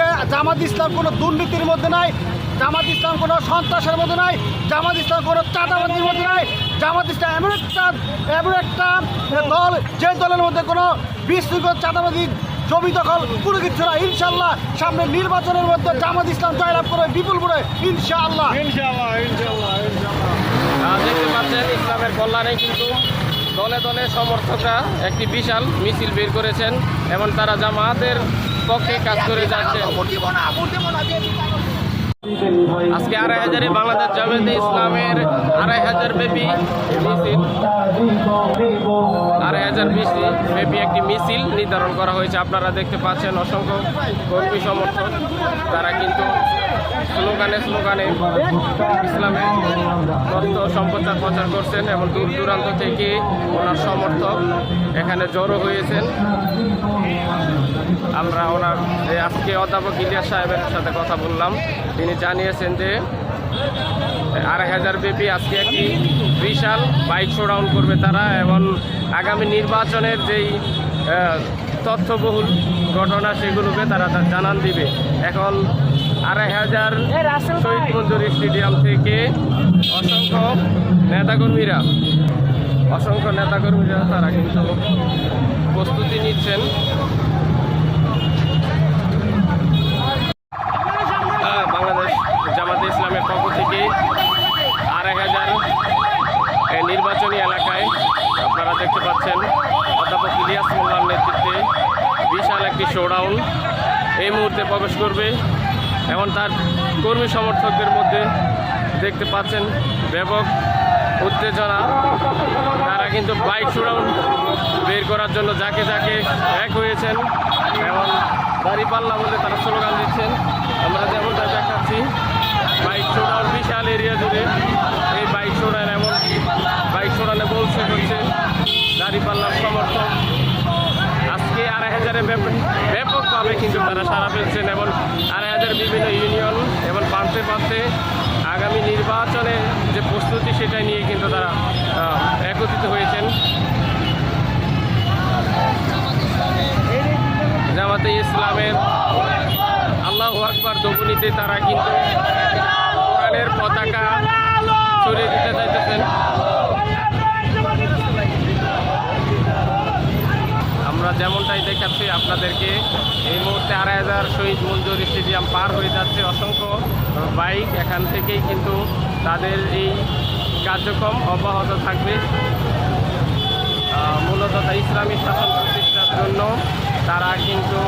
হচ্ছে জামাত ইসলাম কোনো দুর্নীতির মধ্যে নাই জামাত ইসলাম কোনো সন্ত্রাসের মধ্যে নাই জামাত ইসলাম কোনো চাঁদাবাজির মধ্যে নাই জামাত ইসলাম এমন একটা এমন একটা দল যে দলের মধ্যে কোনো বিশৃঙ্খল চাঁদাবাজি জমি দখল কোনো কিছু না ইনশাল্লাহ সামনে নির্বাচনের মধ্যে জামাত ইসলাম জয়লাভ করে বিপুল করে ইনশাআল্লাহ। ইনশাআল্লাহ ইনশাআল্লাহ ইনশাআল্লাহ। আহ, দেখতে পাচ্ছেন ইসলামের কল্যাণে কিন্তু দলে দলে সমর্থকরা একটি বিশাল মিছিল বের করেছেন এবং তারা জামাতের পক্ষে কাজ করে যাচ্ছেন। আজকে আড়াই হাজারে বাংলাদেশ জামাতে ইসলামের আড়াই হাজার ব্যাপী মিছিল। আড়াই হাজার বেশি ব্যাপী একটি মিছিল নির্ধারণ করা হয়েছে। আপনারা দেখতে পাচ্ছেন অসংখ্য কর্মী সমর্থক। তারা কিন্তু স্লোগানে স্লোগানে ইসলামের তথ্য সম্প্রচার প্রচার করছেন এবং দূর দূরান্ত থেকে ওনার সমর্থক এখানে জড়ো হয়েছেন। আমরা ওনার এই আজকে অধ্যাপক ইলিয়াস সাহেবের সাথে কথা বললাম। তিনি জানিয়েছেন যে আড়াই হাজার ব্যাপী আজকে একটি বিশাল বাইক শোডাউন করবে তারা এবং আগামী নির্বাচনের যেই তথ্যবহুল ঘটনা সেগুলোকে তারা জানান দিবে। এখন আড়াই হাজার শহীদ মঞ্জুরি স্টেডিয়াম থেকে অসংখ্য নেতাকর্মীরা অসংখ্য নেতাকর্মীরা তারা কিন্তু প্রস্তুতি নিচ্ছেন আহ, বাংলাদেশ জামাতে ইসলামের পক্ষ থেকে আড়াই হাজার নির্বাচনী এলাকায় আপনারা দেখতে পাচ্ছেন, অধ্যাপক ইলিয়াস মোল্লার নেতৃত্বে বিশাল একটি শোডাউন এই মুহূর্তে প্রবেশ করবে এবং তার কর্মী সমর্থকদের মধ্যে দেখতে পাচ্ছেন ব্যাপক উত্তেজনা। তারা কিন্তু বাইক শোডাউন বের করার জন্য যাকে যাকে এক হয়েছেন এবং দাঁড়িপাল্লা বলে তারা স্লোগান দিচ্ছেন। আমরা যেমনটা দেখাচ্ছি বাইক শোডাউন বিশাল এরিয়া জুড়ে এই বাইক শোডাউন এমন বাইক শোডাউনে বলছে হচ্ছে দাঁড়িপাল্লার সমর্থক। আজকে আড়াই হাজারে ব্যাপ- ব্যাপকভাবে কিন্তু তারা সারা ফেলছেন এবং আড়াই হাজার বিভিন্ন ইউনিয়ন এবং প্রান্তে প্রান্তে আগামী নির্বাচনে যে প্রস্তুতি সেটা নিয়ে কিন্তু তারা একত্রিত হয়েছেন। জামাতে ইসলামের আল্লাহ আকবার দবনীতে তারা কিন্তু পতাকা ছড়িয়ে দিতে চাইতেছেন। দেখাচ্ছি আপনাদেরকে এই মুহূর্তে আড়াই হাজার শহীদ মঞ্জুর স্টেডিয়াম পার হয়ে যাচ্ছে। অসংখ্য বাইক এখান থেকেই কিন্তু তাদের এই কার্যক্রম অব্যাহত থাকবে। মূলত ইসলামী শাসন প্রতিষ্ঠার জন্য তারা কিন্তু